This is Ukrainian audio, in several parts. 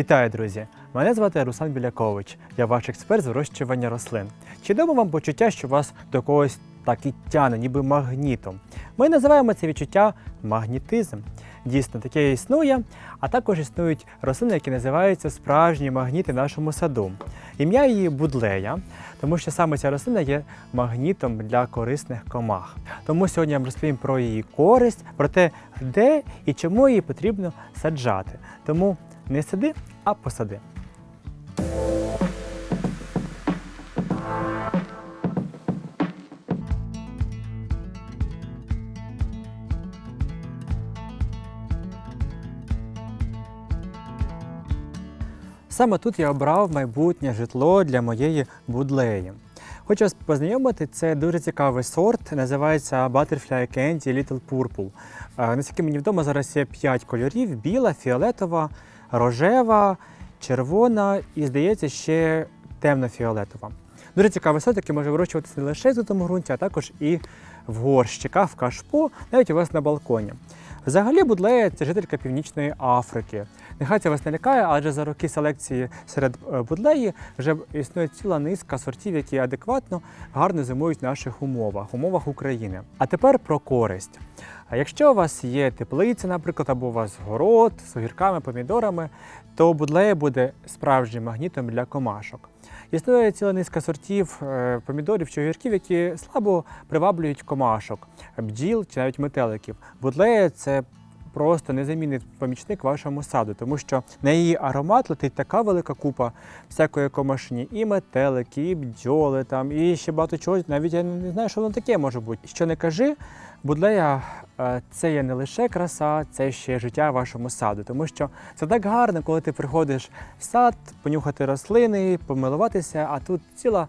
Вітаю, друзі! Мене звати Руслан Білякович. Я ваш експерт з вирощування рослин. Чи дому вам почуття, що вас до когось так і тяне, ніби магнітом? Ми називаємо це відчуття магнітизм. Дійсно, таке існує, а також існують рослини, які називаються справжні магніти нашому саду. Ім'я її будлея, тому що саме ця рослина є магнітом для корисних комах. Тому сьогодні я вам розповім про її користь, про те, де і чому її потрібно саджати. Тому не сиди, а посади. Саме тут я обрав майбутнє житло для моєї будлеї. Хочу вас познайомити, це дуже цікавий сорт, називається Butterfly Candy Little Purple. Е, Наскільки мені відомо, зараз є 5 кольорів: біла, фіолетова, рожева, червона і, здається, ще темно-фіолетова. Дуже цікавий сорт, який може вирощуватися не лише в зутому ґрунті, а також і в горщиках, в кашпо, навіть у вас на балконі. Взагалі, будлея це жителька Північної Африки. Нехай це вас не лякає, адже за роки селекції серед е, будлеї вже існує ціла низка сортів, які адекватно гарно зимують в наших умовах, умовах України. А тепер про користь. Якщо у вас є теплиця, наприклад, або у вас город з огірками, помідорами, то будлея буде справжнім магнітом для комашок. Існує ціла низка сортів е, помідорів чи огірків, які слабо приваблюють комашок, бджіл чи навіть метеликів. Будлея це просто незамінний помічник вашому саду, тому що на її аромат летить така велика купа всякої комашні, і метелики, і бджоли, там, і ще багато чого. Навіть я не знаю, що воно таке може бути. Що не кажи, будлея це є не лише краса, це ще життя вашому саду. Тому що це так гарно, коли ти приходиш в сад, понюхати рослини, помилуватися, а тут ціла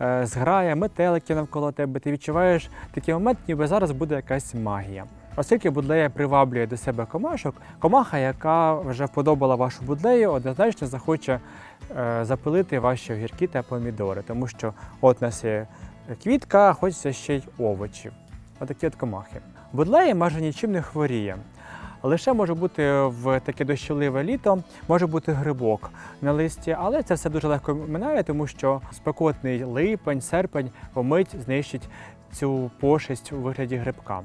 е, зграя метеликів навколо тебе. Ти відчуваєш такий момент, ніби зараз буде якась магія. Оскільки будлея приваблює до себе комашок, комаха, яка вже вподобала вашу будлею, однозначно захоче е, запилити ваші огірки та помідори, тому що от нас є квітка, а хочеться ще й овочів. Отакі от комахи. Будлея майже нічим не хворіє. Лише може бути в таке дощове літо, може бути грибок на листі, але це все дуже легко минає, тому що спекотний липень, серпень помить знищить цю пошесть у вигляді грибка.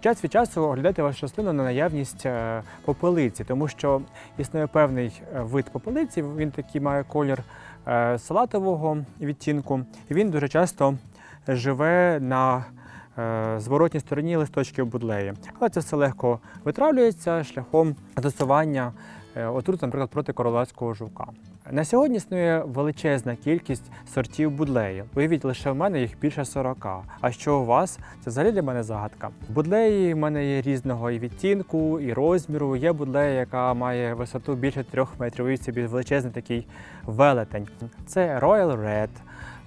Час від часу оглядайте вашу рослину на наявність е, попелиці, тому що існує певний е, вид попелиці, він такий має колір е, салатового відтінку, і він дуже часто живе на зворотній стороні листочків будлеї. Але це все легко витравлюється шляхом застосування е, отрут, наприклад, проти королевського жука. На сьогодні існує величезна кількість сортів будлеї. Уявіть, лише в мене їх більше 40. А що у вас? Це взагалі для мене загадка. Будлеї в мене є різного і відтінку, і розміру. Є будлея, яка має висоту більше 3 метрів. Уявіть собі величезний такий велетень. Це Royal Red.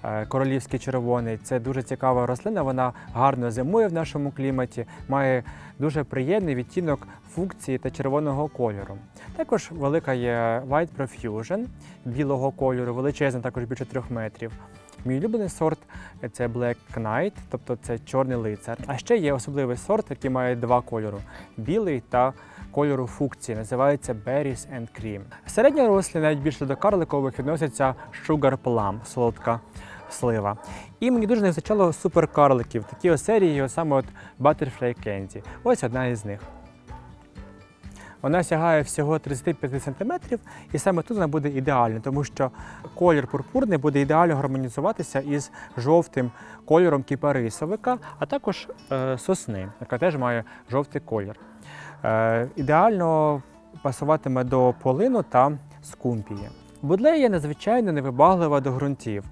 Е, Королівський червоний це дуже цікава рослина. Вона гарно зимує в нашому кліматі, має дуже приємний відтінок функції та червоного кольору. Також велика є White Profusion білого кольору, величезна, також більше трьох метрів. Мій улюблений сорт це Black Knight, тобто це чорний лицар. А ще є особливий сорт, який має два кольори білий та кольору фукції, називається Berries and Cream. Середні рослі, навіть більше до карликових, відносяться Sugar Plum, солодка слива. І мені дуже не вистачало суперкарликів, такі ось серії, ось саме от Butterfly Candy. Ось одна із них. Вона сягає всього 35 см, і саме тут вона буде ідеальна, тому що колір пурпурний буде ідеально гармонізуватися із жовтим кольором кіпарисовика, а також е, сосни, яка теж має жовтий колір. Е, ідеально пасуватиме до полину та скумпії. Будлея надзвичайно невибаглива до ґрунтів.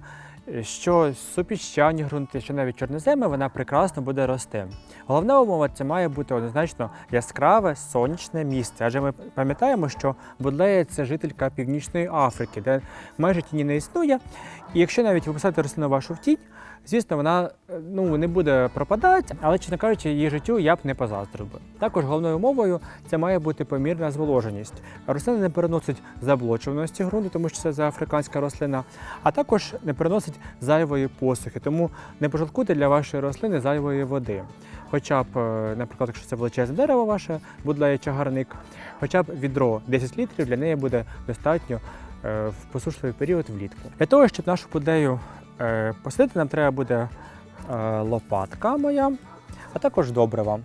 Що супіщані ґрунти, що навіть чорноземи, вона прекрасно буде рости. Головна умова це має бути однозначно яскраве сонячне місце. Адже ми пам'ятаємо, що Будлея це жителька Північної Африки, де майже тіні не існує. І якщо навіть виписати рослину вашу в тінь, Звісно, вона е, ну, не буде пропадати, але, чесно кажучи, її життю я б не позаздрив би. Також головною умовою це має бути помірна зволоженість. Рослина не переносить заблочуваності ґрунту, тому що це африканська рослина, а також не переносить зайвої посухи. Тому не пожалкуйте для вашої рослини зайвої води. Хоча б, е, наприклад, якщо це величезне дерево ваше, будлеє чагарник, хоча б відро 10 літрів для неї буде достатньо е, в посушливий період влітку. Для того, щоб нашу будею е, посадити, нам треба буде е, лопатка моя, а також добрива.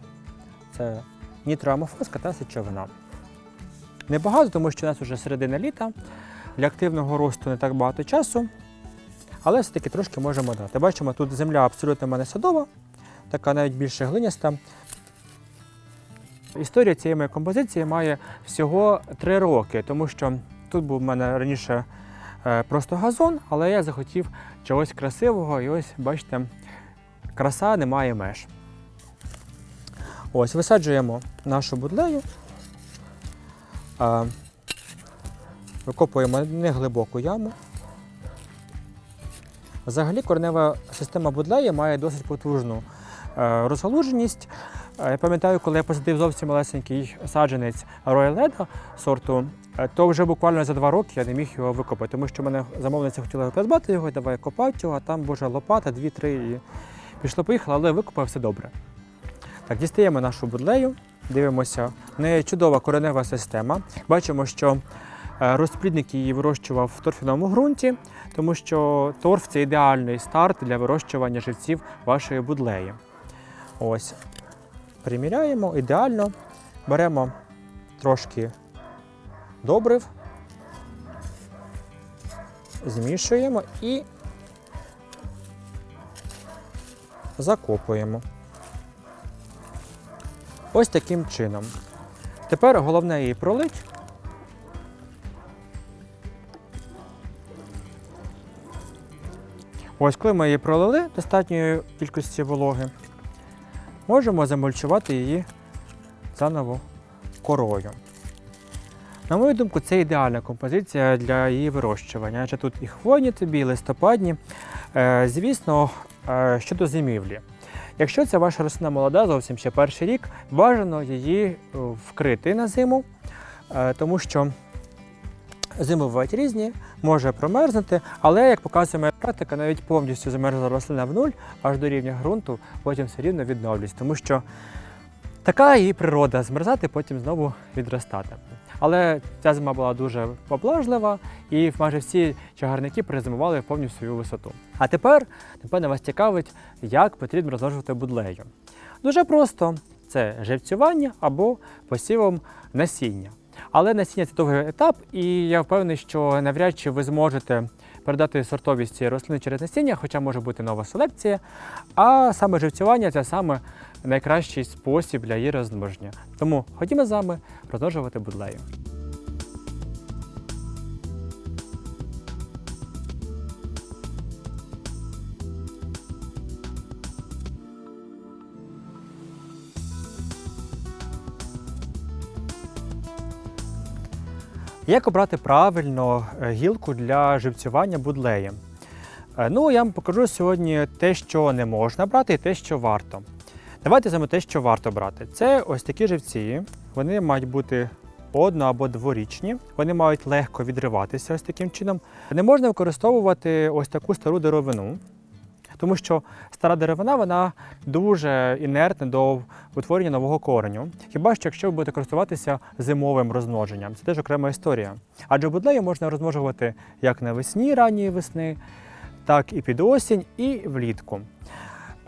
Це нітроамофоска та сечовина. Небагато, тому що у нас вже середина літа. Для активного росту не так багато часу, але все-таки трошки можемо дати. Бачимо, тут земля абсолютно в мене садова, така навіть більше глиняста. Історія цієї моєї композиції має всього три роки, тому що тут був у мене раніше е, просто газон, але я захотів чогось красивого, і ось бачите, краса не має меж. Ось, висаджуємо нашу будлею, викопуємо неглибоку яму. Взагалі коренева система будлеї має досить потужну е, розгалуженість. Е, Я пам'ятаю, коли я посадив зовсім малесенький саджанець Leda сорту, то вже буквально за два роки я не міг його викопати, тому що мене замовниця хотіла придбати його, давай копати його, а там боже лопата, дві-три і пішло поїхало, але викопав все добре. Так, дістаємо нашу будлею, дивимося. В неї чудова коренева система. Бачимо, що е, розплідник її вирощував в торфяному ґрунті, тому що торф це ідеальний старт для вирощування живців вашої будлеї. Ось. Приміряємо ідеально. Беремо трошки добрив, змішуємо і закопуємо. Ось таким чином. Тепер головне її пролить. Ось, коли ми її пролили достатньої кількості вологи, можемо замульчувати її заново корою. На мою думку, це ідеальна композиція для її вирощування, адже тут і хвойні тобі, і листопадні. Е, звісно, е, щодо зимівлі. Якщо ця ваша рослина молода, зовсім ще перший рік, бажано її е, вкрити на зиму, тому що зими бувають різні, може промерзнути, але, як показує моя практика, навіть повністю замерзла рослина в нуль, аж до рівня ґрунту, потім все рівно відновлюється, тому що така її природа змерзати, потім знову відростати. Але ця зима була дуже поблажлива, і майже всі чагарники перезимували повну свою висоту. А тепер, напевно, вас цікавить, як потрібно розмножувати будлею. Дуже просто це живцювання або посівом насіння. Але насіння це довгий етап, і я впевнений, що навряд чи ви зможете передати сортовість рослини через насіння, хоча може бути нова селекція. А саме живцювання це саме найкращий спосіб для її розмноження. Тому ходімо з вами розмножувати будлею. Як обрати правильно е, гілку для живцювання будлеєм? Е, Ну, я вам покажу сьогодні те, що не можна брати, і те, що варто. Давайте візьмемо те, що варто брати. Це ось такі живці. Вони мають бути одно- або дворічні. Вони мають легко відриватися ось таким чином. Не можна використовувати ось таку стару деревину, тому що стара деревина вона дуже інертна до утворення нового кореню. Хіба що якщо ви будете користуватися зимовим розмноженням, це теж окрема історія. Адже будлею можна розмножувати як навесні ранньої весни, так і під осінь, і влітку.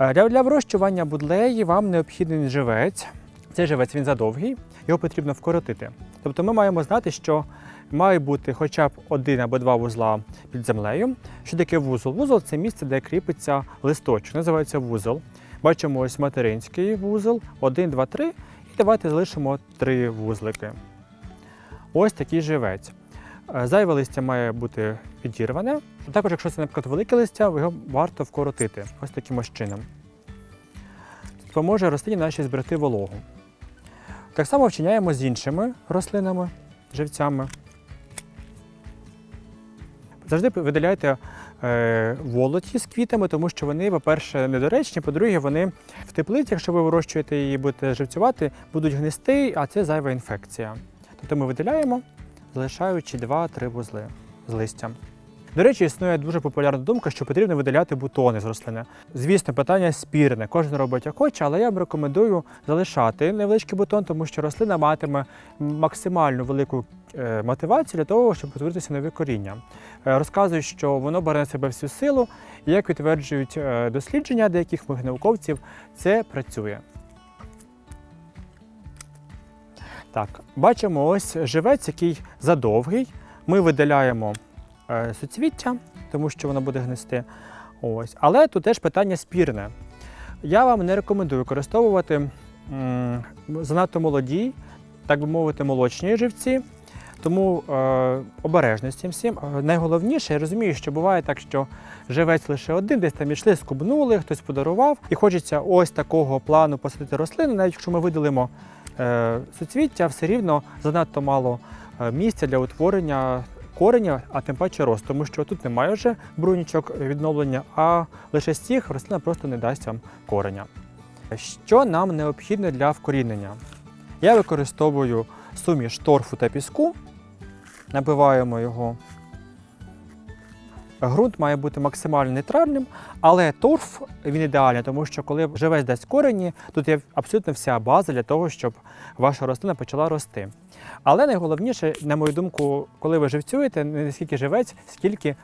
Е, Для, вирощування будлеї вам необхідний живець. Цей живець він задовгий, його потрібно вкоротити. Тобто ми маємо знати, що має бути хоча б один або два вузла під землею. Що таке вузол? Вузол це місце, де кріпиться листочок, називається вузол. Бачимо ось материнський вузол, один, два, три. І давайте залишимо три вузлики. Ось такий живець. Е, Зайве листя має бути підірване. Також, якщо це, наприклад, велике листя, його варто вкоротити ось таким ось чином. Допоможе рослині нашій зберегти вологу. Так само вчиняємо з іншими рослинами, живцями. Завжди видаляйте е, волоті з квітами, тому що вони, по-перше, недоречні, по-друге, вони в теплиці, якщо ви вирощуєте її будете живцювати, будуть гнисти, а це зайва інфекція. Тобто ми видаляємо, залишаючи 2-3 вузли з листям. До речі, існує дуже популярна думка, що потрібно видаляти бутони з рослини. Звісно, питання спірне. Кожен робить як хоче, але я б рекомендую залишати невеличкий бутон, тому що рослина матиме максимально велику е, мотивацію для того, щоб утворитися нове коріння. Е, Розказують, що воно бере на себе всю силу, і як підтверджують е, дослідження деяких моїх науковців, це працює. Так, бачимо ось живець, який задовгий. Ми видаляємо е, суцвіття, тому що воно буде гнисти. Ось. Але тут теж питання спірне. Я вам не рекомендую використовувати занадто молоді, так би мовити, молочні живці. Тому е, обережно всім. Е, Найголовніше, я розумію, що буває так, що живець лише один, десь там ішли, скубнули, хтось подарував, і хочеться ось такого плану посадити рослини, навіть якщо ми видалимо е, суцвіття, все рівно занадто мало е, місця для утворення кореня, а тим паче рост, тому що тут немає вже брунічок відновлення, а лише цих рослина просто не дасть вам кореня. Що нам необхідно для вкорінення? Я використовую суміш торфу та піску, набиваємо його. Ґрунт має бути максимально нейтральним, але торф він ідеальний, тому що коли живець дасть корені, тут є абсолютно вся база для того, щоб ваша рослина почала рости. Але найголовніше, на мою думку, коли ви живцюєте, не скільки живець, скільки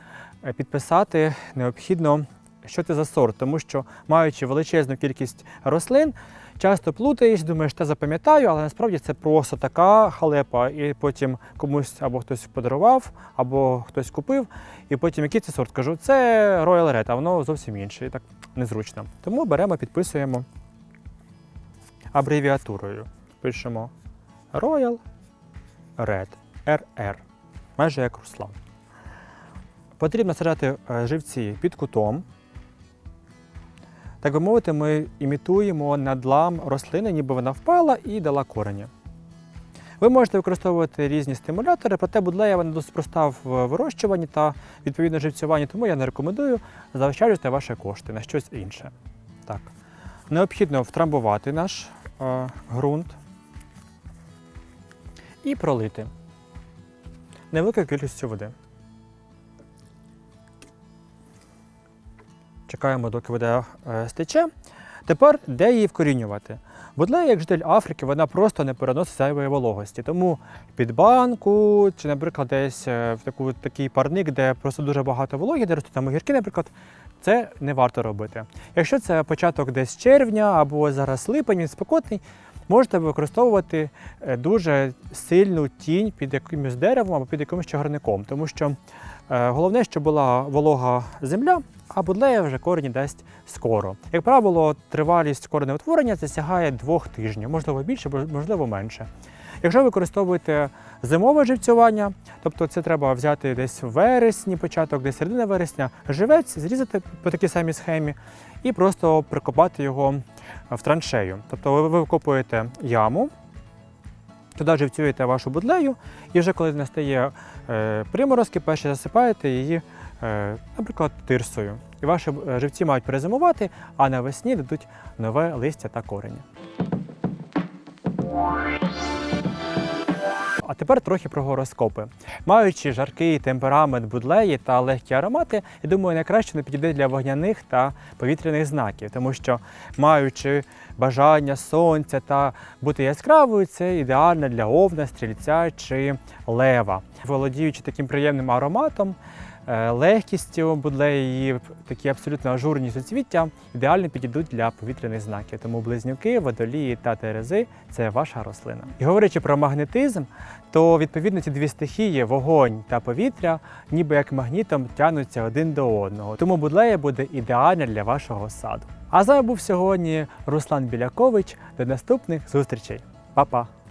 е, підписати необхідно, що це за сорт, тому що маючи величезну кількість рослин, часто плутаєш, думаєш, та запам'ятаю, але насправді це просто така халепа, і потім комусь або хтось подарував, або хтось купив, і потім який це сорт? Кажу, це Royal Red, а воно зовсім інше, і так незручно. Тому беремо, підписуємо абревіатурою. Пишемо Royal Red RR, майже як Руслан. Потрібно саджати е, живці під кутом. Так би мовити, ми імітуємо надлам рослини, ніби вона впала і дала корені. Ви можете використовувати різні стимулятори, проте будлея вона досить проста в вирощуванні та відповідно живцюванні, тому я не рекомендую заощаджувати ваші кошти на щось інше. Так. Необхідно втрамбувати наш е, ґрунт і пролити невеликою кількістю води. Чекаємо, доки вода е, стече. Тепер де її вкорінювати? Будлея, як житель Африки, вона просто не переносить зайвої вологості. Тому під банку чи, наприклад, десь е, в таку, такий парник, де просто дуже багато вологи, де ростуть там огірки, наприклад, це не варто робити. Якщо це початок десь червня або зараз липень, він спекотний, можете використовувати е, дуже сильну тінь під якимось деревом або під якимось чагарником, тому що головне, щоб була волога земля, а будлея вже корені дасть скоро. Як правило, тривалість коренеутворення це сягає двох тижнів, можливо більше, можливо менше. Якщо використовуєте зимове живцювання, тобто це треба взяти десь в вересні, початок, десь середина вересня, живець, зрізати по такій самій схемі і просто прикопати його в траншею. Тобто ви ви викопуєте яму, туди живцюєте вашу будлею, і вже коли настає е, приморозки, перше засипаєте її, наприклад, тирсою. І ваші е, живці мають перезимувати, а навесні дадуть нове листя та корені. А тепер трохи про гороскопи. Маючи жаркий темперамент будлеї та легкі аромати, я думаю, найкраще не підійде для вогняних та повітряних знаків, тому що маючи бажання сонця та бути яскравою, це ідеально для овна, стрільця чи лева. Володіючи таким приємним ароматом, е, легкістю будлеї, такі абсолютно ажурні суцвіття ідеально підійдуть для повітряних знаків. Тому близнюки, водолії та терези це ваша рослина. І говорячи про магнетизм, то відповідно ці дві стихії, вогонь та повітря, ніби як магнітом тягнуться один до одного. Тому будлея буде ідеальна для вашого саду. А з вами був сьогодні Руслан Білякович. До наступних зустрічей. Па-па!